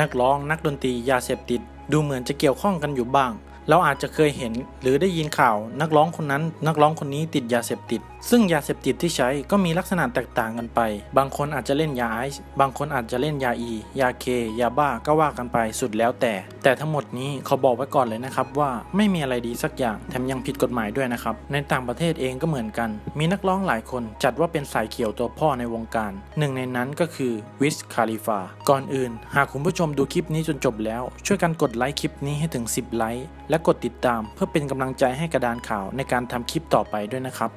นักร้องนักดนตรียาเสพติด ดูเหมือนจะเกี่ยวข้องกันอยู่บ้าง เราอาจจะเคยเห็นหรือได้ยินข่าว นักร้องคนนั้น นักร้องคนนี้ติดยาเสพติด ซึ่งยาเสพติดที่ใช้ก็มีลักษณะแตกต่างกันไป บางคนอาจจะเล่นยาไอซ์ บางคนอาจจะเล่นยาอี ยาเค ยาบ้าก็ว่ากันไปสุดแล้วแต่ แต่ทั้งหมดนี้เขาบอกไว้ก่อนเลยนะครับว่าไม่มีอะไรดีสักอย่าง แถมยังผิดกฎหมายด้วยนะครับ ในต่างประเทศเองก็เหมือนกัน มีนักร้องหลายคนจัดว่าเป็นสายเขียวตัวพ่อในวงการ หนึ่งในนั้นก็คือวิสคาลิฟา ก่อนอื่น หากคุณผู้ชมดูคลิปนี้จนจบแล้ว ช่วยกันกดไลค์คลิปนี้ให้ถึง 10 ไลค์ และกดติดตาม เพื่อเป็นกำลังใจให้กระดานข่าวในการทำคลิปต่อไปด้วยนะครับ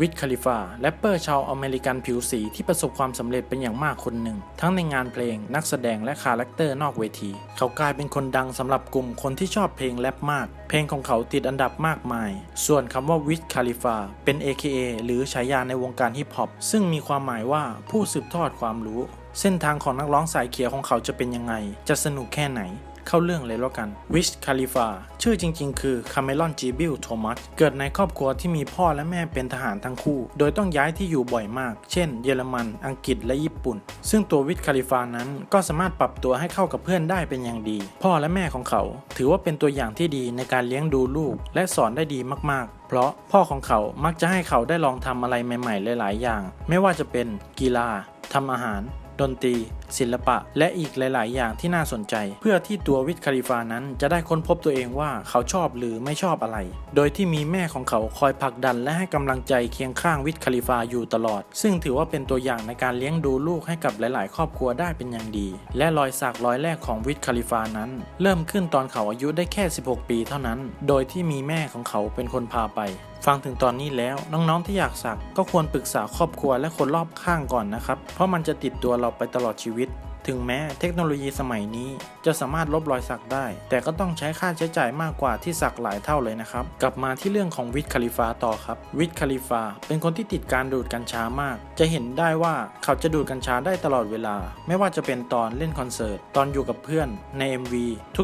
วิทคาลิฟาแรปเปอร์ชาวอเมริกันผิวสีที่ประสบความสำเร็จเป็นอย่างมากคนหนึ่ง ทั้งในงานเพลงนักแสดงและคาแรคเตอร์นอกเวที เขากลายเป็นคนดังสำหรับกลุ่มคนที่ชอบเพลงแรปมาก เพลงของเขาติดอันดับมากมาย ส่วนคำว่าวิทคาลิฟาเป็น AKA หรือฉายาในวงการฮิปฮอปซึ่งมีความหมายว่าผู้สืบทอดความรู้ เส้นทางของนักร้องสายเขียวของเขาจะเป็นยังไง จะสนุกแค่ไหน เข้าเรื่องเลยแล้วกันวิชคาลิฟาชื่อจริง ๆ คือคาเมลอนจีบิลโทมัสเกิดในครอบครัวที่มีพ่อและแม่เป็นทหารทั้งคู่ โดยต้องย้ายที่อยู่บ่อยมาก เช่น เยอรมัน อังกฤษและญี่ปุ่น ซึ่งตัววิชคาลิฟานั้นก็สามารถปรับตัวให้เข้ากับเพื่อนได้เป็นอย่างดี พ่อและแม่ของเขา ถือว่าเป็นตัวอย่างที่ดีในการเลี้ยงดูลูก และสอนได้ดีมากๆเพราะพ่อของเขามักจะให้เขาได้ลองทำอะไรใหม่ ๆ หลาย ๆ อย่าง ไม่ว่าจะเป็นกีฬาทำอาหาร ดนตรี ศิลปะ และอีกหลาย ๆ อย่างที่น่าสนใจ เพื่อที่ตัววิทคาลิฟานั้นจะได้ค้นพบตัวเองว่าเขาชอบหรือไม่ชอบอะไร โดยที่มีแม่ของเขาคอยผลักดันและให้กำลังใจเคียงข้างวิทคาลิฟาอยู่ตลอด ซึ่งถือว่าเป็นตัวอย่างในการเลี้ยงดูลูกให้กับหลาย ๆ ครอบครัวได้เป็นอย่างดี และรอยสักรอยแรกของวิทคาลิฟานั้น เริ่มขึ้นตอนเขาอายุได้แค่ 16 ปีเท่านั้น โดยที่มีแม่ของเขาเป็นคนพาไป ฟังถึงตอนนี้แล้วน้องๆที่อยากสักก็ควรปรึกษาครอบครัวและคนรอบข้างก่อนนะครับ เพราะมันจะติดตัวเราไปตลอดชีวิต ถึงแม้เทคโนโลยีสมัยนี้จะสามารถลบรอยสักได้ แต่ก็ต้องใช้ค่าใช้จ่ายมากกว่าที่สักหลายเท่าเลยนะครับ กลับมาที่เรื่องของวิทคาลิฟาต่อครับ วิทคาลิฟาเป็นคนที่ติดการดูดกัญชามาก จะเห็นได้ว่าเขาจะดูดกัญชาได้ตลอดเวลา ไม่ว่าจะเป็นตอนเล่นคอนเสิร์ต ตอนอยู่กับเพื่อนใน MV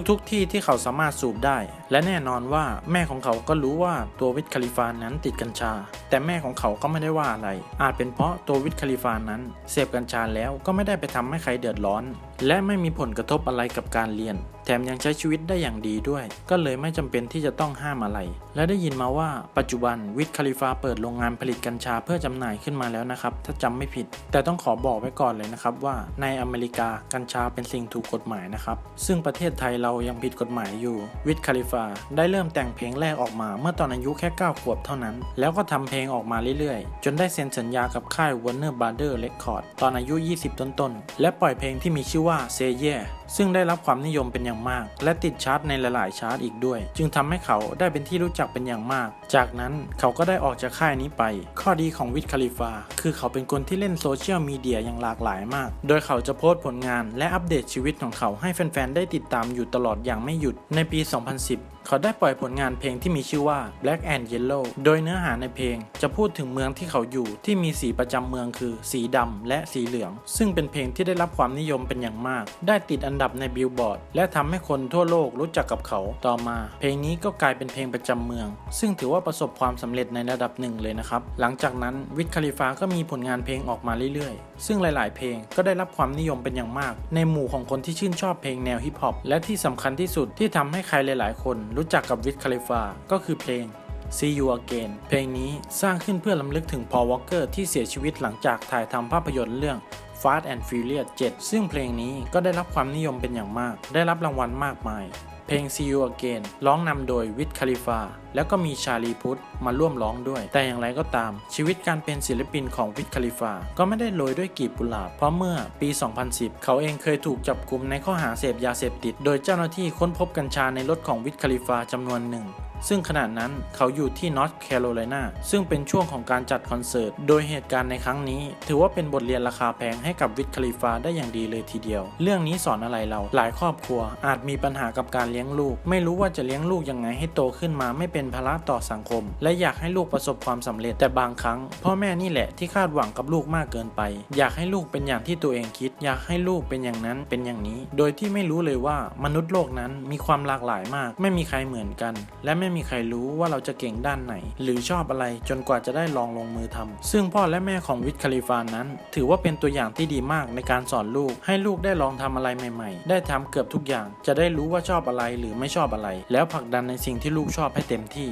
ทุกๆทที่ที่เขาสามารถสูบได้ และแน่นอนว่าแม่ของเขาก็รู้ว่าตัววิทคาลิฟานั้นติดกัญชา แต่แม่ของเขาก็ไม่ได้ว่าอะไร อาจเป็นเพราะตัววิทคาลิฟานั้นเสพกัญชาแล้วก็ไม่ได้ไปทำให้ใครเดือดร้อนร้อน และไม่มีผลกระทบอะไรกับการเรียน แถมยังใช้ชีวิตได้อย่างดีด้วย ก็เลยไม่จำเป็นที่จะต้องห้ามอะไร และได้ยินมาว่าปัจจุบันวิทคาลิฟาเปิดโรงงานผลิตกัญชาเพื่อจำหน่ายขึ้นมาแล้วนะครับ ถ้าจำไม่ผิด แต่ต้องขอบอกไว้ก่อนเลยนะครับว่าในอเมริกากัญชาเป็นสิ่งถูกกฎหมายนะครับ ซึ่งประเทศไทยเรายังผิดกฎหมายอยู่ วิทคาลิฟาได้เริ่มแต่งเพลงแรกออกมาเมื่อตอนอายุแค่9ขวบเท่านั้น แล้วก็ทำเพลงออกมาเรื่อยๆ จนได้เซ็นสัญญากับค่าย Warner Brother Record ตอนอายุ 20 ต้นๆ และปล่อยเพลงที่มีชื่อว่า哇塞耶！ ซึ่งได้รับความนิยมเป็นอย่างมาก และติดชาร์ตในหลายๆชาร์ตอีกด้วย จึงทำให้เขาได้เป็นที่รู้จักเป็นอย่างมาก จากนั้นเขาก็ได้ออกจากค่ายนี้ไป ข้อดีของวิทคาลิฟาคือเขาเป็นคนที่เล่นโซเชียลมีเดียอย่างหลากหลายมาก โดยเขาจะโพสต์ผลงานและอัปเดตชีวิตของเขาให้แฟน ๆ ได้ติดตามอยู่ตลอดอย่างไม่หยุด ในปี 2010เขาได้ปล่อยผลงานเพลงที่มีชื่อว่า Black and Yellow โดยเนื้อหาในเพลงจะพูดถึงเมืองที่เขาอยู่ที่มีสีประจำเมืองคือสีดำและสีเหลือง ซึ่งเป็นเพลงที่ได้รับความนิยมเป็นอย่างมาก ได้ติดอันดับในบิลบอร์ดและทำให้คนทั่วโลกรู้จักกับเขาต่อมา เพลงนี้ก็กลายเป็นเพลงประจำเมือง ซึ่งถือว่าประสบความสำเร็จในระดับหนึ่งเลยนะครับ หลังจากนั้นวิทคาลิฟาก็มีผลงานเพลงออกมาเรื่อยๆ ซึ่งหลายๆ เพลงก็ได้รับความนิยมเป็นอย่างมาก ในหมู่ของคนที่ชื่นชอบเพลงแนวฮิปฮอปและที่สำคัญที่สุดที่ทำให้ใครหลาย ๆ คนรู้จักกับวิทคาลิฟาก็คือเพลง See You Again เพลงนี้สร้างขึ้นเพื่อลำลึกถึงพอวอ l เกอร์ที่เสียชีวิตหลังจากถ่ายทำภาพยนตร์เรื่อง Fast and Furious 7 ซึ่งเพลงนี้ก็ได้รับความนิยมเป็นอย่างมาก ได้รับรางวัลมากมาย เพลง See You Again ร้องนำโดยวิทคาลิฟาแล้วก็มีชาลีพุทธมาร่วมร้องด้วย แต่อย่างไรก็ตาม ชีวิตการเป็นศิลปินของวิทคาลิฟาก็ไม่ได้โรยด้วยกีบกุหลาบ เพราะเมื่อปี 2010 เขาเองเคยถูกจับกลุมในข้อหาเสพยาเสพติด โดยเจ้าหน้าที่ค้นพบกัญชาในรถของวิทคาลิฟาจำนวนหนึ่ง ซึ่งขณะนั้นเขาอยู่ที่นอร์ทแคโรไลนาซึ่งเป็นช่วงของการจัดคอนเสิร์ต โดยเหตุการณ์ในครั้งนี้ ถือว่าเป็นบทเรียนราคาแพงให้กับวิทคาลิฟาได้อย่างดีเลยทีเดียว เรื่องนี้สอนอะไรเรา หลายครอบครัวอาจมีปัญหากับการเลี้ยงลูก ไม่รู้ว่าจะเลี้ยงลูกยังไงให้โตขึ้นมาไม่เป็นภาระต่อสังคม และอยากให้ลูกประสบความสำเร็จแต่บางครั้ง พ่อแม่นี่แหละที่คาดหวังกับลูกมากเกินไป อยากให้ลูกเป็นอย่างที่ตัวเองคิด อยากให้ลูกเป็นอย่างนั้นเป็นอย่างนี้ โดยที่ไม่รู้เลยว่ามนุษย์โลกนั้นมีความหลากหลายมาก ไม่มีใครเหมือนกัน และไม่ไม่มีใครรู้ว่าเราจะเก่งด้านไหน หรือชอบอะไรจนกว่าจะได้ลองลงมือทำซึ่งพ่อและแม่ของวิทคาลิฟานั้น ถือว่าเป็นตัวอย่างที่ดีมากในการสอนลูก ให้ลูกได้ลองทำอะไรใหม่ ๆ ได้ทำเกือบทุกอย่าง จะได้รู้ว่าชอบอะไรหรือไม่ชอบอะไร แล้วผลักดันในสิ่งที่ลูกชอบให้เต็มที่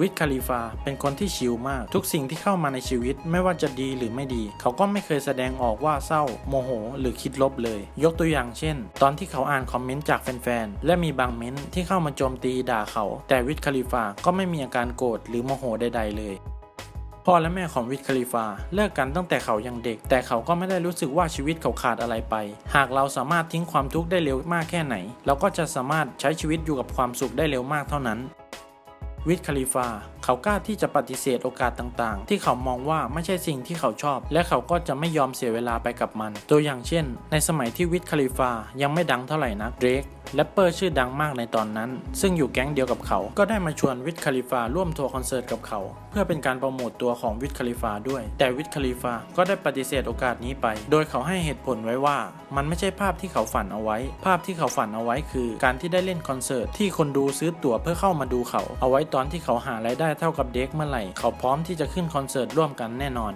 วิทคาลิฟาเป็นคนที่ชิลมาก ทุกสิ่งที่เข้ามาในชีวิตไม่ว่าจะดีหรือไม่ดี เขาก็ไม่เคยแสดงออกว่าเศร้า โมโห หรือคิดลบเลย ยกตัวอย่างเช่น ตอนที่เขาอ่านคอมเมนต์จากแฟนๆ และมีบางเม้นที่เข้ามาโจมตีด่าเขา แต่วิทคาลิฟาก็ไม่มีอาการโกรธหรือโมโหใดๆเลยพ่อและแม่ของวิทคาลิฟาเลิกกันตั้งแต่เขายังเด็ก แต่เขาก็ไม่ได้รู้สึกว่าชีวิตเขาขาดอะไรไป หากเราสามารถทิ้งความทุกข์ได้เร็วมากแค่ไหน เราก็จะสามารถใช้ชีวิตอยู่กับความสุขได้เร็วมากเท่านั้น วิทคาลิฟา เขากล้าที่จะปฏิเสธโอกาสต่างๆ ที่เขามองว่าไม่ใช่สิ่งที่เขาชอบ และเขาก็จะไม่ยอมเสียเวลาไปกับมัน ตัวอย่างเช่น ในสมัยที่วิทคาลิฟายังไม่ดังเท่าไหร่นักเดรก แรปเปอร์ชื่อดังมากในตอนนั้น ซึ่งอยู่แก๊งเดียวกับเขา ก็ได้มาชวนวิทคาลิฟาร่วมทัวร์คอนเสิร์ตกับเขา เพื่อเป็นการโปรโมตตัวของวิทคาลิฟาด้วย แต่วิทคาลิฟาก็ได้ปฏิเสธโอกาสนี้ไป โดยเขาให้เหตุผลไว้ว่า มันไม่ใช่ภาพที่เขาฝันเอาไว้ ภาพที่เขาฝันเอาไว้คือ การที่ได้เล่นคอนเสิร์ตที่คนดูซื้อตั๋วเพื่อเข้ามาดูเขา เอาไว้ตอนที่เขาหารายได้เท่ากับเด็กเมื่อไหร่ เขาพร้อมที่จะขึ้นคอนเสิร์ตร่วมกันแน่นอน